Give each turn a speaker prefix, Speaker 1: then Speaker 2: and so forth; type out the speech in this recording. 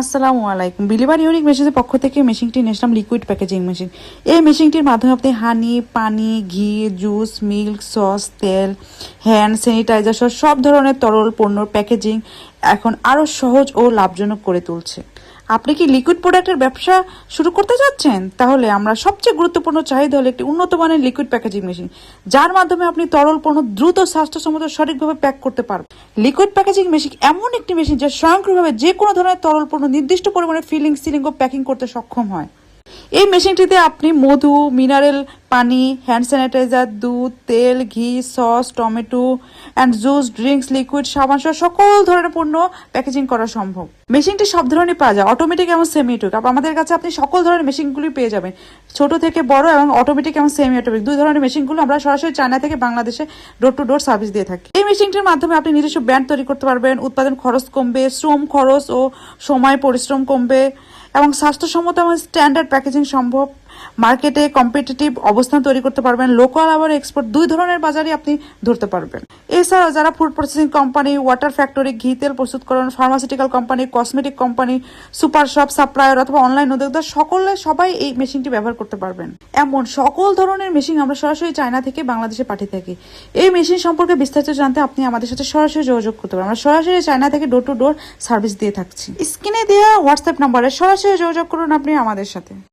Speaker 1: আসসালামু আলাইকুম। Believer unique মেশিনের পক্ষ থেকে মেশিনটি নিয়েছিলাম লিকুইড প্যাকেজিং মেশিন এই মেশিনটির মাধ্যমে আপনি হানি, পানি, ঘি জুস মিল্ক সস তেল হ্যান্ড স্যানিটাইজার সব ধরনের তরল পণ্য প্যাকেজিং এখন আরও সহজ ও লাভজনক করে তুলছে। আপনি কি লিকুইড প্রোডাক্টের ব্যবসা শুরু করতে যাচ্ছেন? তাহলে আমরা সবচেয়ে গুরুত্বপূর্ণ চাহিদা হলো একটি উন্নত মানের লিকুইড প্যাকেজিং মেশিন যার মাধ্যমে আপনি তরল পণ্য দ্রুত স্বাস্থ্যসম্মত সঠিকভাবে প্যাক করতে পারবেন। লিকুইড প্যাকেজিং মেশিন এমন একটি মেশিন যা স্বয়ংক্রিয়ভাবে যে কোনো ধরনের তরল পণ্য নির্দিষ্ট পরিমাণে ফিলিং সিলিং ও প্যাকিং করতে সক্ষম হয়। এই মেশিনটিতে আপনি মধু, মিনারেল পানি হ্যান্ড স্যানিটাইজার দুধ, তেল, ঘি, sauce, tomato and juice drinks liquid সাবান সহ সকল ধরনের পণ্য প্যাকেজিং করা সম্ভব। মেশিনটি সব ধরনের পাওয়া যায় অটোমেটিক এবং সেমি অটোমেটিক আমাদের কাছে আপনি সকল ধরনের মেশিনগুলি পেয়ে যাবেন, ছোট থেকে বড় এবং অটোমেটিক এবং সেমি অটোমেটিক দুই ধরনের মেশিনগুলো আমরা সরাসরি চায়না থেকে বাংলাদেশে ডোর টু ডোর সার্ভিস দিয়ে থাকি। এই মেশিনটির মাধ্যমে আপনি নিজস্ব ব্র্যান্ড তৈরি করতে পারবেন, উৎপাদন খরচ কমবে, শ্রম খরচ ও সময় পরিশ্রম কমবে এবং স্বাস্থ্যসম্মত এবং স্ট্যান্ডার্ড প্যাকেজিং সম্ভব। মার্কেটে কম্পিটিটিভ অবস্থান তৈরি করতে পারবেন। লোকাল আবার এক্সপোর্ট দুই ধরনের বাজারে আপনি ধরতে পারবেন। এছাড়াও যারা food processing company water factory ঘি তেল প্রস্তুতকরণ pharmaceutical company cosmetic company super shop supplier অথবা অনলাইন উদ্যোক্তা, সকলে সবাই এই মেশিনটি ব্যবহার করতে পারবেন। এমন সকল ধরনের মেশিন আমরা সরাসরি চায়না থেকে বাংলাদেশে পাঠিয়ে থাকি। এই মেশিন সম্পর্কে বিস্তারিত জানতে আপনি আমাদের সাথে সরাসরি যোগাযোগ করতে পারেন। আমরা সরাসরি চায়না থেকে ডোর টু ডোর সার্ভিস দিয়ে থাকছি। স্ক্রিনে দেওয়া হোয়াটসঅ্যাপ নাম্বারে সরাসরি যোগাযোগ করুন আপনি আমাদের সাথে।